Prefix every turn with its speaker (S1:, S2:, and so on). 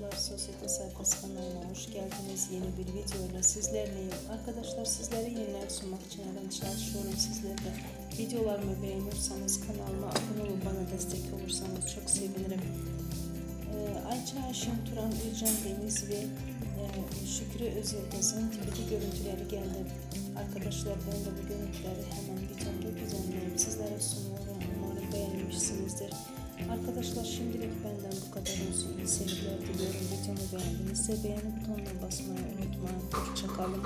S1: Arkadaşlar Sosyete Sayfası kanalına hoş geldiniz. Yeni bir videoyla sizlerleyim. Arkadaşlar sizlere yeniler sunmak için her an çalışıyorum sizlerle. Videolarımı beğeniyorsanız kanalıma abone olup bana destek olursanız çok sevinirim. Ee, Ayça Ayşem Turan Özcan Deniz ve e, Şükrü Özyıldız'ın tweet'i görüntüleri geldi. Arkadaşlar ben de bu görüntüleri hemen videomda düzenleyip sizlere sunuyorum. Umarım beğenmişsinizdir. Arkadaşlar şimdilik benden bu kadar olsun. İyi diliyorum. Videomu beğendinizse beğeni butonuna basmayı unutmayın. Hoşçakalın.